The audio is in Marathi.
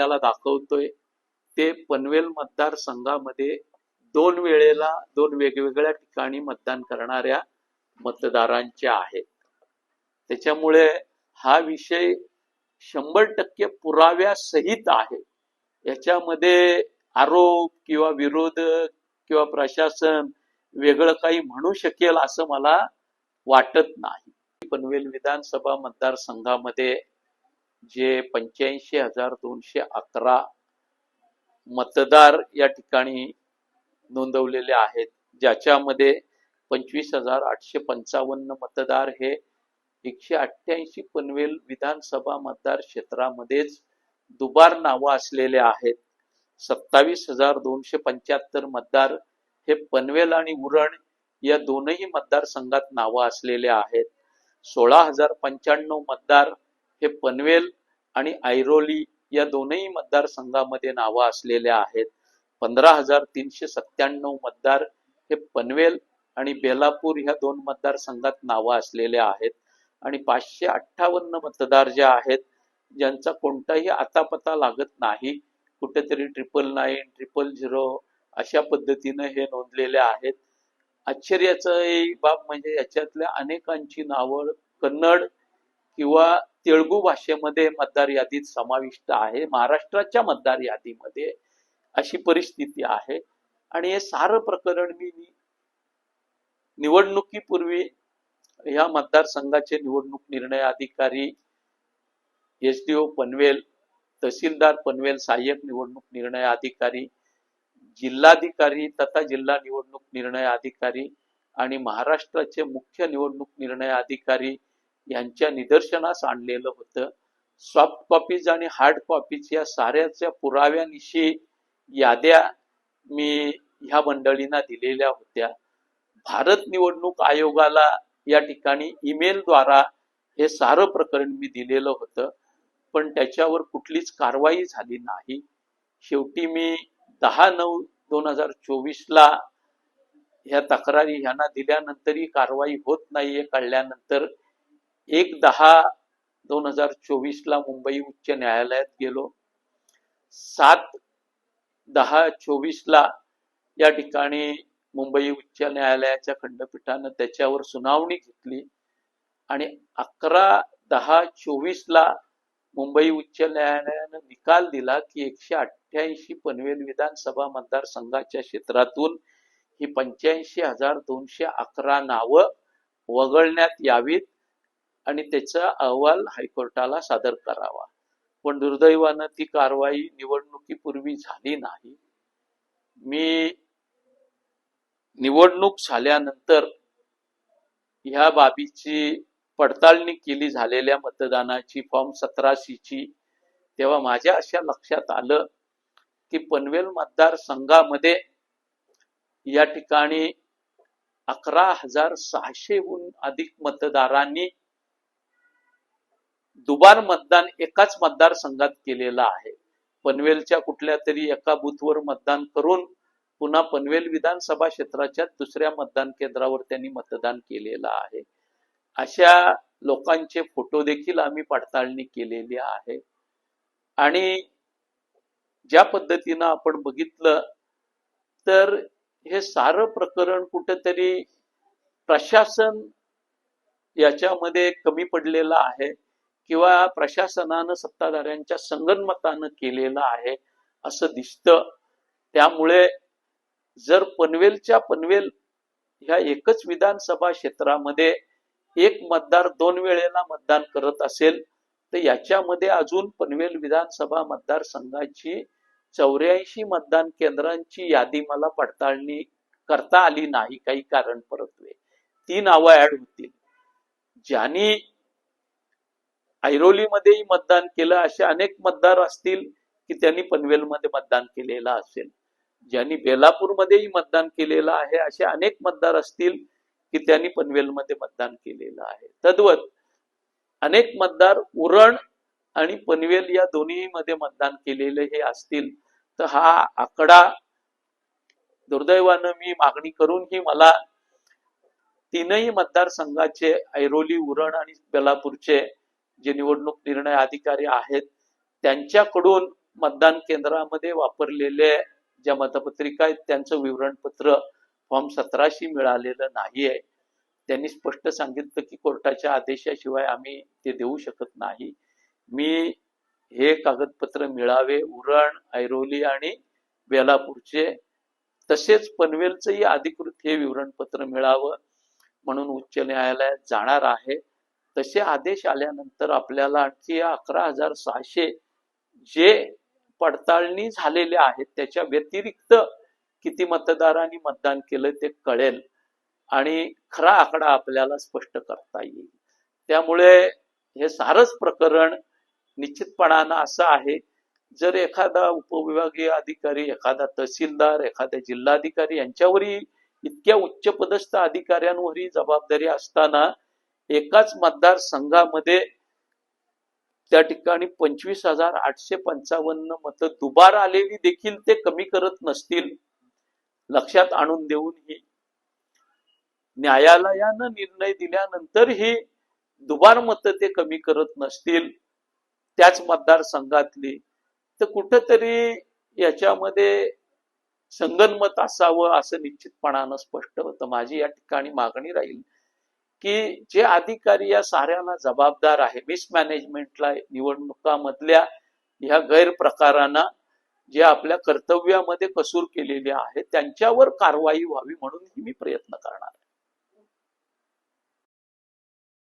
आपल्याला दाखवतोय. ते पनवेल मतदारसंघामध्ये दोन वेळेला दोन वेगवेगळ्या ठिकाणी मतदान करणाऱ्या मतदारांचे आहेत. त्याच्यामुळे हा विषय शंभर टक्के पुराव्यासहित आहे. याच्यामध्ये आरोप किंवा विरोध किंवा प्रशासन वेगळं काही म्हणू शकेल असं मला वाटत नाही. पनवेल विधानसभा मतदारसंघामध्ये जे पंच्याऐंशी हजार दोनशे अकरा मतदार या ठिकाणी नोंदवलेले आहेत ज्याच्यामध्ये पंचवीस हजार आठशे पंचावन्न मतदार हे एकशे अठ्ठ्याऐंशी पनवेल विधानसभा मतदार क्षेत्रामध्येच दुबार नावं असलेले आहेत. सत्तावीस हजार दोनशे पंच्याहत्तर मतदार हे पनवेल आणि उरण या दोनही मतदारसंघात नावं असलेले आहेत. सोळा हजार पंच्याण्णव मतदार हे पनवेल आणि ऐरोली या दोनही मतदारसंघामध्ये नावं असलेल्या आहेत. पंधरा हजार तीनशे सत्त्याण्णव मतदार हे पनवेल आणि बेलापूर ह्या दोन मतदारसंघात नावं असलेल्या आहेत. आणि पाचशे अठ्ठावन्न मतदार जे आहेत ज्यांचा कोणताही आतापता लागत नाही कुठेतरी ट्रिपल नाईन ट्रिपल झिरो अशा पद्धतीनं हे नोंदलेले आहेत. आश्चर्याचं बाब म्हणजे याच्यातल्या अनेकांची नावं कन्नड किंवा तेलगू भाषेमध्ये मतदार यादीत समाविष्ट आहे महाराष्ट्राच्या मतदार यादीमध्ये अशी परिस्थिती आहे. आणि हे सारं प्रकरण मी निवडणुकीपूर्वी या मतदारसंघाचे निवडणूक निर्णय अधिकारी एस डी ओ पनवेल तहसीलदार पनवेल सहाय्यक निवडणूक निर्णय अधिकारी जिल्हाधिकारी तथा जिल्हा निवडणूक निर्णय अधिकारी आणि महाराष्ट्राचे मुख्य निवडणूक निर्णय अधिकारी यांच्या निदर्शनास आणलेलं होतं. सॉफ्ट कॉपीज आणि हार्ड कॉपीज या साऱ्याच्या पुराव्यानिशी याद्या मी ह्या मंडळींना दिलेल्या होत्या. भारत निवडणूक आयोगाला या ठिकाणी ईमेलद्वारा हे सारं प्रकरण मी दिलेलं होतं. पण त्याच्यावर कुठलीच कारवाई झाली नाही. शेवटी मी दहा नऊ दोन हजार चोवीसला ह्या तक्रारी ह्यांना दिल्यानंतरही कारवाई होत नाहीये. कळल्यानंतर एक दहा दोन हजार चोवीसला मुंबई उच्च न्यायालयात गेलो. सात दहा चोवीसला या ठिकाणी मुंबई उच्च न्यायालयाच्या खंडपीठानं त्याच्यावर सुनावणी घेतली आणि अकरा दहा चोवीसला मुंबई उच्च न्यायालयानं निकाल दिला की एकशे अठ्ठ्याऐंशी पनवेल विधानसभा मतदारसंघाच्या क्षेत्रातून ही पंच्याऐंशी हजार दोनशे अकरा नावं वगळण्यात यावीत. आणि त्याचा अहवाल हायकोर्टाला सादर करावा. पण दुर्दैवानं ती कारवाई निवडणुकीपूर्वी झाली नाही. मी निवडणूक झाल्यानंतर ह्या बाबीची पडताळणी केली झालेल्या मतदानाची फॉर्म सतराशीची. तेव्हा माझ्या अशा लक्षात आलं की पनवेल मतदारसंघामध्ये या ठिकाणी अकरा हजार सहाशेहून अधिक मतदारांनी दुबार मतदान एकाच मतदारसंघात केलेलं आहे. पनवेलच्या कुठल्या तरी एका बूथवर मतदान करून पुन्हा पनवेल विधानसभा क्षेत्राच्या दुसऱ्या मतदान केंद्रावर त्यांनी मतदान केलेलं आहे. अशा लोकांचे फोटो देखील आम्ही पडताळणी केलेली आहे. आणि ज्या पद्धतीनं आपण बघितलं तर हे सारं प्रकरण कुठेतरी प्रशासन याच्यामध्ये कमी पडलेलं आहे. किंवा प्रशासनानं सत्ताधाऱ्यांच्या संगनमतानं केलेलं आहे असं दिसतं. त्यामुळे जर पनवेलच्या पनवेल ह्या एकच विधानसभा क्षेत्रामध्ये एक मतदार दोन वेळेला मतदान करत असेल तर याच्यामध्ये अजून पनवेल विधानसभा मतदारसंघाची चौऱ्याऐंशी मतदान केंद्रांची यादी मला पडताळणी करता आली नाही काही कारण परत्वे. ती नावं ऍड होतील. ज्यांनी ऐरोलीमध्येही मतदान केलं असे अनेक मतदार असतील की त्यांनी पनवेलमध्ये मतदान केलेलं असेल. ज्यांनी बेलापूरमध्येही मतदान केलेलं आहे असे अनेक मतदार असतील की त्यांनी पनवेलमध्ये मतदान केलेलं आहे. तद्वत अनेक मतदार उरण आणि पनवेल या दोन्ही मध्ये मतदान केलेले हे असतील तर हा आकडा दुर्दैवानं मी मागणी करूनही मला तीनही मतदारसंघाचे ऐरोली उरण आणि बेलापूरचे जे निवडणूक निर्णय अधिकारी आहेत त्यांच्याकडून मतदान केंद्रामध्ये वापरलेले ज्या मतपत्रिका आहेत त्यांचं विवरणपत्र फॉर्म सतराशी मिळालेलं नाहीये. त्यांनी स्पष्ट सांगितलं की कोर्टाच्या आदेशाशिवाय आम्ही ते देऊ शकत नाही. मी हे कागदपत्र मिळावे उरण ऐरोली आणि बेलापूरचे. तसेच पनवेलचंही अधिकृत हे विवरणपत्र मिळावं म्हणून उच्च न्यायालयात जाणार आहे. तसे आदेश आल्यानंतर आपल्याला आणखी अकरा हजार सहाशे जे पडताळणी झालेले आहेत त्याच्या व्यतिरिक्त किती मतदारांनी मतदान केलं ते कळेल. आणि खरा आकडा आपल्याला स्पष्ट करता येईल. त्यामुळे हे सारच प्रकरण निश्चितपणानं असं आहे जर एखादा उपविभागीय अधिकारी एखादा तहसीलदार एखादा जिल्हाधिकारी यांच्यावरही इतक्या उच्च पदस्थ अधिकाऱ्यांवरही जबाबदारी असताना एकाच मतदारसंघामध्ये त्या ठिकाणी पंचवीस हजार आठशे पंचावन्न मतं दुबार आलेली देखील ते कमी करत नसतील लक्षात आणून देऊन ही न्यायालयानं निर्णय दिल्यानंतरही दुबार मतं ते कमी करत नसतील त्याच मतदारसंघातली. तर कुठंतरी याच्यामध्ये संगनमत असावं असं निश्चितपणानं स्पष्ट होतं. माझी या ठिकाणी मागणी राहील. की जे अधिकारी या साऱ्याला जबाबदार आहे मिसमॅनेजमेंटला निवडणुकामधल्या ह्या गैरप्रकारांना जे आपल्या कर्तव्यामध्ये कसूर केलेले आहे त्यांच्यावर कारवाई व्हावी म्हणून मी प्रयत्न करणार